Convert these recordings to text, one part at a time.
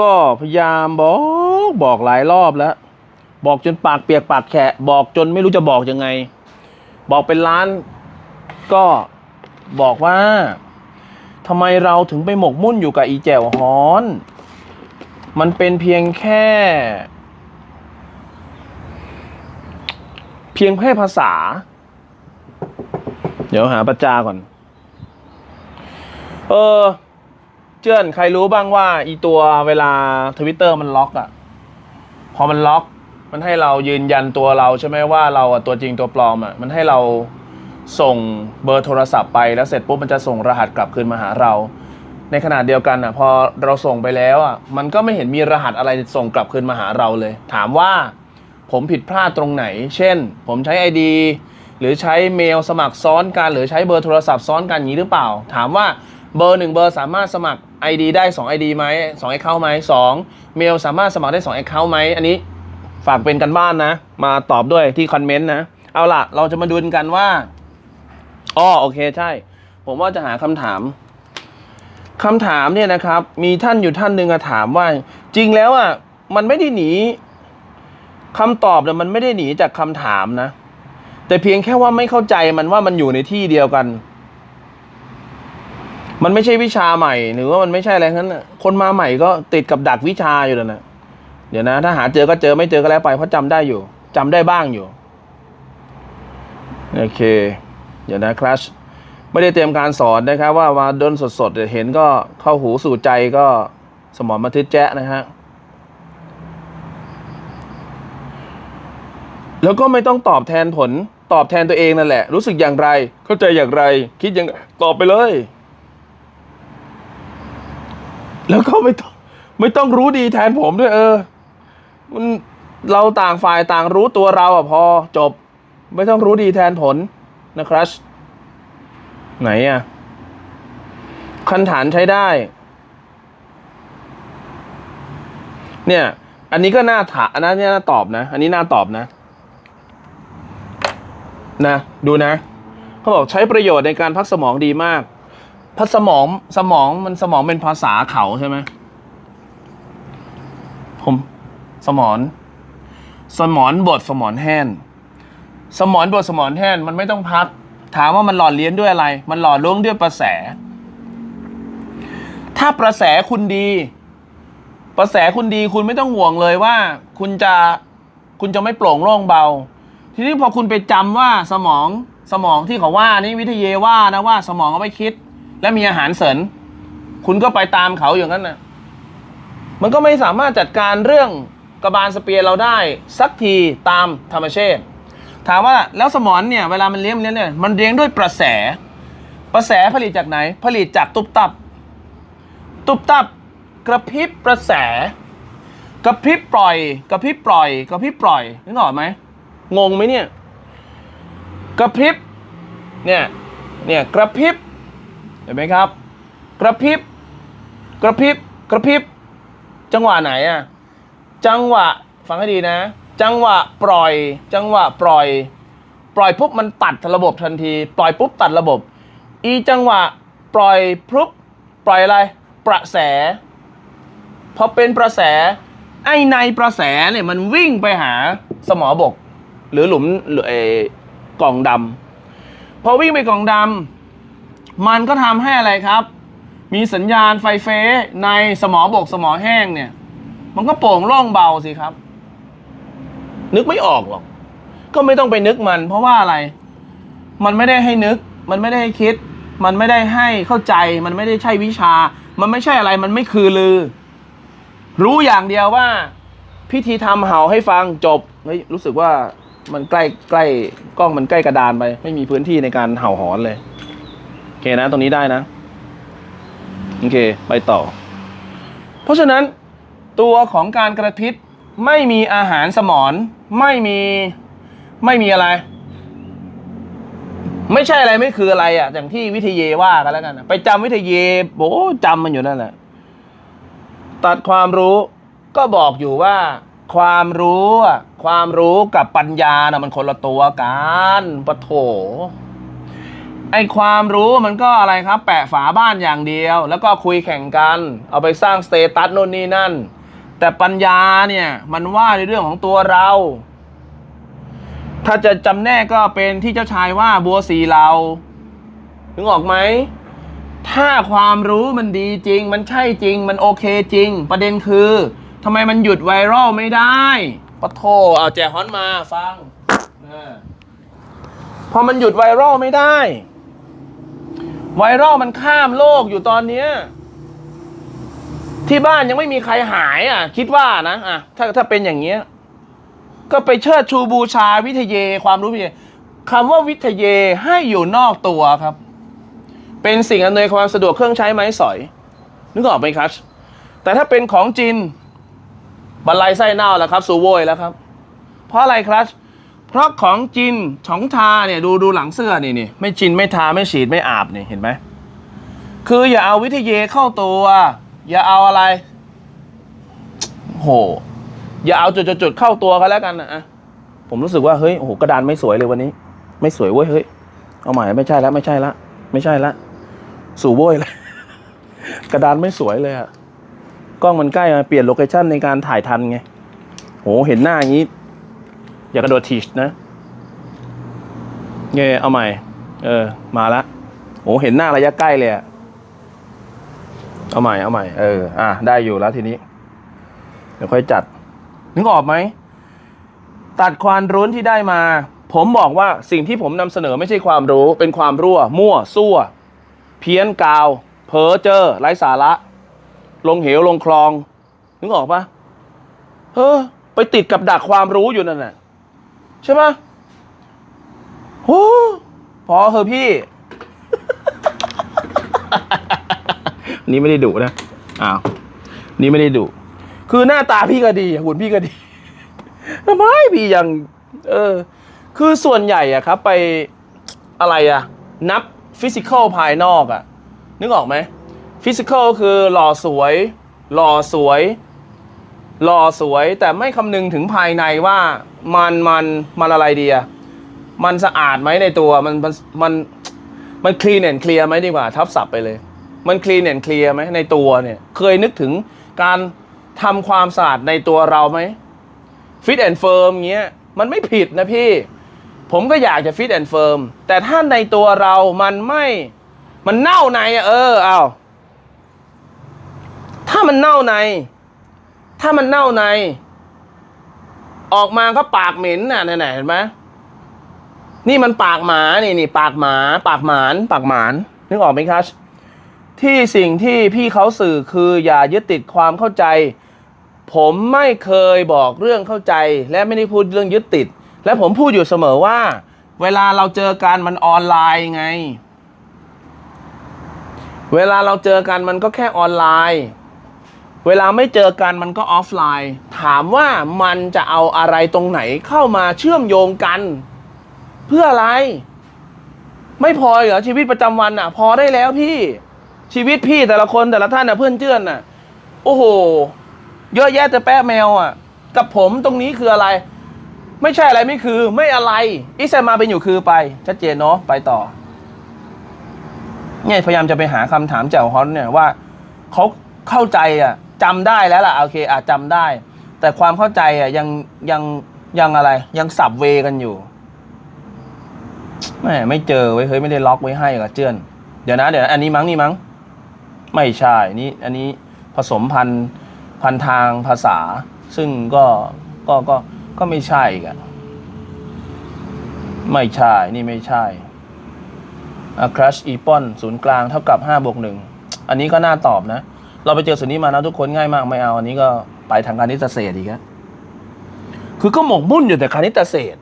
ก็พยายามบอกบอกหลายรอบแล้ว บอกจนปากเปียกปากแฉะบอกจนไม่รู้จะบอกยังไง บอกเป็นล้าน ก็บอกว่าทำไมเราถึงไปหมกมุ่นอยู่กับอีแจ่วฮอน มันเป็นเพียงแค่ เพียงแค่ภาษา เดี๋ยวหาประจาก่อน เออ เจื้อนใครรู้บ้างว่าอีตัวเวลาทวิตเตอร์มันล็อกอะ่ะ พอมันล็อก มันให้เรายืนยันตัวเราใช่ไหมว่าเราอะตัวจริงตัวปลอมอะ่ะ มันให้เราส่งเบอร์โทรศัพท์ไปแล้วเสร็จปุ๊บมันจะส่งรหัสกลับคืนมาหาเรา ในขณะเดียวกันอะ พอเราส่งไปแล้วอะ มันก็ไม่เห็นมีรหัสอะไรส่งกลับคืนมาหาเราเลย ถามว่าผมผิดพลาดตรงไหน เช่น ผมใช้ ID หรือใช้เมลสมัครซ้อนกันหรือใช้เบอร์โทรศัพท์ซ้อนกันอย่างนี้หรือเปล่า ถามว่าเบอร์หนึ่งเบอร์สามารถสมัคร ID ได้2 ID ไหม2 Account ไหม2เมลสามารถสมัครได้2 Account ไหมอันนี้ฝากเป็นกันบ้านนะ มาตอบด้วยที่คอมเมนต์นะ เอาล่ะ เราจะมาดูกันว่าอ๋อโอเคใช่ ผมว่าจะหาคำถามคำถามเนี่ยนะครับ มีท่านอยู่ท่านหนึ่งถามว่า จริงแล้วอะมันไม่ได้หนีคำตอบเนี่ยมันไม่ได้หนีจากคำถามนะ แต่เพียงแค่ว่าไม่เข้าใจมันว่ามันอยู่ในที่เดียวกัน มันไม่ใช่วิชาใหม่ หรือว่ามันไม่ใช่อะไรทั้นั้นคนมาใหม่ก็ติดกับดักวิชาอยู่แล้วนะเดี๋ยวนะ ถ้าหาเจอก็เจอไม่เจอก็แล้วไปเพราะจำได้อยู่จำได้บ้างอยู่โอเค เดี๋ยวนะครัชไม่ได้เตรียมการสอนนะครับ ว่ามาดนสดๆเห็นก็เข้าหูสู่ใจก็สมองมาทึดแจ๊ะนะฮะแล้วก็ไม่ต้องตอบแทนผล ตอบแทนตัวเองนั่นแหละ รู้สึกอย่างไร เข้าใจอย่างไร คิดยังไงตอบไปเลย แล้วก็ไม่ต้องไม่ต้องรู้ดีแทนผมด้วย เออ มันเราต่างฝ่ายต่างรู้ตัวเราอะพอจบ ไม่ต้องรู้ดีแทนผลนะครับ ไหนอะคันฐานใช้ได้ เนี่ย อันนี้ก็น่าถามอันนั้นน่าตอบนะ อันนี้น่าตอบนะ นะ ดูนะ เขาบอกใช้ประโยชน์ในการพักสมองดีมาก พักสมองสมองมันสมองเป็นภาษาเขาใช่ไหมผมสมอนสมอนบทสมอนแห้นสมอนบทสมอนแห้นมันไม่ต้องพัก ถามว่ามันหล่อเลี้ยนด้วยอะไร มันหล่อล้วงด้วยประแส ถ้าประแสคุณดี ประแสคุณดีคุณไม่ต้องห่วงเลยว่า คุณจะคุณจะไม่โปร่งโล่งเบา ทีนี้พอคุณไปจำว่าสมองสมองที่เขาว่านี่วิทยาว่านะว่า สมองเอาไว้คิด และมีอาหารเสริญคุณก็ไปตามเขาอย่างนั้นนะมันก็ไม่สามารถจัดการเรื่องกระบาลสเปียร์เราได้สักทีตามธรรมชาติถามว่าแล้วสมองเนี่ยเวลามันเลี้ยงมันเลี้ยงเนี่ยมันเลี้ยงด้วยประแส ประแสผลิตจากไหน ผลิตจากตุบตับ ตุบตับกระพริบประแส กระพริบปล่อย กระพริบปล่อย กระพริบปล่อยนึกออกไหมงงไหมเนี่ย กระพริบเนี่ยเนี่ยกระพริบ ห็นไหมครับ กระพริบ กระพริบ กระพริบ จังหวะไหนอะจังหวะ ฟังให้ดีนะ จังหวะปล่อย จังหวะปล่อย ปล่อยปุ๊บมันตัดระบบทันที ปล่อยปุ๊บตัดระบบ อีจังหวะปล่อยปุ๊บ ปล่อยอะไร ประแส พอเป็นประแส ไอในประแสเนี่ยมันวิ่งไปหาสมอบก หรือหลุมหรือเออกล่องดำพอวิ่งไปกล่องดำ มันก็ทำให้อะไรครับ มีสัญญาณไฟเฟ้ในสมอบกสมอแห้งเนี่ย มันก็โป่งโล่งเบาสิครับ นึกไม่ออกหรอก ก็ไม่ต้องไปนึกมัน เพราะว่าอะไร มันไม่ได้ให้นึก มันไม่ได้ให้คิด มันไม่ได้ให้เข้าใจ มันไม่ได้ใช่วิชา มันไม่ใช่อะไร มันไม่คือลือ รู้อย่างเดียวว่า พิธีทำเห่าให้ฟังจบ เฮ้ยรู้สึกว่ามันใกล้ใกล้กล้องมันใกล้กระดานไป ไม่มีพื้นที่ในการเห่าหอนเลย โอเคนะตรงนี้ได้นะ โอเค ไปต่อ เพราะฉะนั้นตัวของการกระพริบไม่มีอาหารสมอนไม่มีไม่มีอะไร ไม่ใช่อะไรไม่คืออะไรอะ อย่างที่วิทยาว่ากันแล้วกันนะไปจำวิทยาโอ้จำมันอยู่นั่นแหละตัดความรู้ก็บอกอยู่ว่า ความรู้อะความรู้กับปัญญานะมันคนละตัวกันปะโถ ไอความรู้มันก็อะไรครับ แปะฝาบ้านอย่างเดียว แล้วก็คุยแข่งกัน เอาไปสร้างสเตตัสโน่นนี่นั่น แต่ปัญญาเนี่ยมันว่าในเรื่องของตัวเรา ถ้าจะจำแนกก็เป็นที่เจ้าชายว่าบัวสีเรานึกออกไหม ถ้าความรู้มันดีจริง มันใช่จริง มันโอเคจริง ประเด็นคือทำไมมันหยุดไวรัลไม่ได้ปะโทเอาแจฮอนมาฟังพอมันหยุดไวรัลไม่ได้ ไวรัลมันข้ามโลกอยู่ตอนเนี้ยที่บ้านยังไม่มีใครหายอะ คิดว่านะอะถ้าถ้าเป็นอย่างเงี้ย ก็ไปเชิดชูบูชาวิทยความรู้วิทยคำว่าวิทยให้อยู่นอกตัวครับ เป็นสิ่งอำนวยความสะดวกเครื่องใช้ไม้สอย นึกออกไหมครับแต่ถ้าเป็นของจีนบันไลไส้เน่าแล้วครับสูโวยแล้วครับ เพราะอะไรครับ เพราะของจีนฉองทาเนี่ยดูดูหลังเสื้อนี่นี่ไม่จินไม่ทาไม่ฉีดไม่อาบนี่เห็นไหมคืออย่าเอาวิทยาเข้าตัว อย่าเอาอะไรโหอย่าเอาจุดๆเข้าตัวกันแล้วกันนะอะผมรู้สึกว่าเฮ้ยโอ้โหกระดานไม่สวยเลยวันนี้ ไม่สวยเว้ยเฮ้ยเอาใหม่ไม่ใช่แล้วไม่ใช่ละไม่ใช่ละสู่โว้ยเลยกระดานไม่สวยเลยอะกล้องมันใกล้มาเปลี่ยนโลเคชั่นในการถ่ายทันไงโหเห็นหน้าอย่างนี้ อย่ากระโดดทีชนะเงยเอาใหม่ เออ มาละโหเห็นหน้าระยะใกล้เลยอะเอาใหม่เอาใหม่เอออะได้อยู่แล้วทีนี้ เดี๋ยวค่อยจัด นึกออกไหม ตัดความรุ้นที่ได้มา ผมบอกว่าสิ่งที่ผมนำเสนอไม่ใช่ความรู้ เป็นความรั่ว มั่วซั่ว เพี้ยนกาว เพ้อเจอไร้สาระ ลงเหวลงคลอง นึกออกปะเฮ้อไปติดกับดักความรู้อยู่นั่นน่ะ ใช่ปะโอ้พอเถอะพี่ นี่ไม่ได้ดุนะอ้าวนี่ไม่ได้ดุคือหน้าตาพี่ก็ดีหุ่นพี่ก็ดีทำไมพี่ยัง เออ คือส่วนใหญ่อะครับ ไปอะไรอะนับฟิสิกอลภายนอกอะนึกออกไหมฟิสิกอลคือหล่อสวย หล่อสวย หล่อสวย แต่ไม่คำนึงถึงภายในว่า มันมันมันอะไรดีอะมันสะอาดไหมในตัวมันมันมันมันคลีนแอนเคลียร์ไหมดีกว่า ทับศัพท์ไปเลย มันคลีนแอนเคลียร์ไหมในตัวเนี่ย เคยนึกถึงการทำความสะอาดในตัวเราไหมฟิตแอนด์เฟิร์มเงี้ยมันไม่ผิดนะพี่ ผมก็อยากจะฟิตแอนด์เฟิร์มแต่ถ้าในตัวเรามันไม่มันเน่าในเออเอาถ้ามันเน่าใน ถ้ามันเน่าใน ออกมาก็ปากเหม็นน่ะไหนๆเห็นไหมนี่มันปากหมานี่นี่ปากหมา ปากหมาน ปากหมาน นึกออกไหมครับที่สิ่งที่พี่เขาสื่อคืออย่ายึดติดความเข้าใจ ผมไม่เคยบอกเรื่องเข้าใจ และไม่ได้พูดเรื่องยึดติด และผมพูดอยู่เสมอว่า เวลาเราเจอกันมันออนไลน์ไง เวลาเราเจอกันมันก็แค่ออนไลน์ เวลาไม่เจอกันมันก็ออฟไลน์ ถามว่ามันจะเอาอะไรตรงไหนเข้ามาเชื่อมโยงกัน เพื่ออะไร ไม่พอเหรอชีวิตประจำวันอะ พอได้แล้วพี่ชีวิตพี่แต่ละคนแต่ละท่านอะเพื่อนเจื้อนอะ โอ้โห เยอะแยะแต่แปะแมวอะ กับผมตรงนี้คืออะไร ไม่ใช่อะไรไม่คือไม่อะไร อิสมาเป็นอยู่คือไป ชัดเจนเนาะไปต่อเนี่ยพยายามจะไปหาคำถามแจ่วฮอนเนี่ยว่าเขาเข้าใจอะ จำได้แล้วล่ะโอเคอาจจำได้ แต่ความเข้าใจอะยังยังยังอะไร ยังสับเวกันอยู่แม่ไม่เจอไว้ยเฮ้ยไม่ได้ล็อกไว้ให้กับเจื้อน เดี๋ยวนะ เดี๋ยวนะอันนี้มั้งนี่มั้งไม่ใช่นี่อันนี้ผสมพันธุ์พันทางภาษา ซึ่งก็ก็ก็ก็ไม่ใช่กัน ไม่ใช่นี่ไม่ใช่ครัชอีปอนศูนย์กลางเท่ากับ5บวกหนึ่งอันนี้ก็น่าตอบนะ เราไปเจอส่วนนี้มานะทุกคนง่ายมากไม่เอาอันนี้ก็ไปทางคณิตเศษอีกแล้วคือก็หมกมุ่นอยู่แต่คณิตเศษ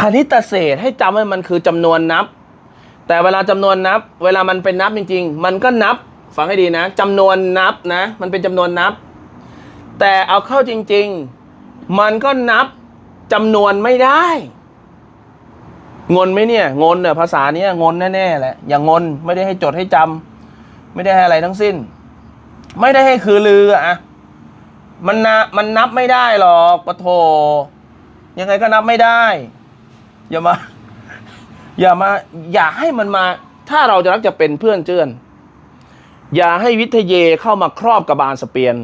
คณิตเศษให้จำว่ามันคือจำนวนนับ แต่เวลาจำนวนนับ เวลามันเป็นนับจริง ๆ มันก็นับฟังให้ดีนะจำนวนนับนะ มันเป็นจำนวนนับ แต่เอาเข้าจริง ๆ มันก็นับจำนวนไม่ได้ งนไหมเนี่ย งนเนี่ยภาษาเนี้ยงนแน่ๆแหละอย่างงนไม่ได้ให้จดให้จำ ไม่ได้ให้อะไรทั้งสิ้น ไม่ได้ให้คือลืออะมันนะมันนับไม่ได้หรอกปะโถยังไงก็นับไม่ได้ อย่ามา อย่ามา อย่าให้มันมา ถ้าเราจะรักจะเป็นเพื่อนเจือน อย่าให้วิทยเยเข้ามาครอบกระบาลสเปียน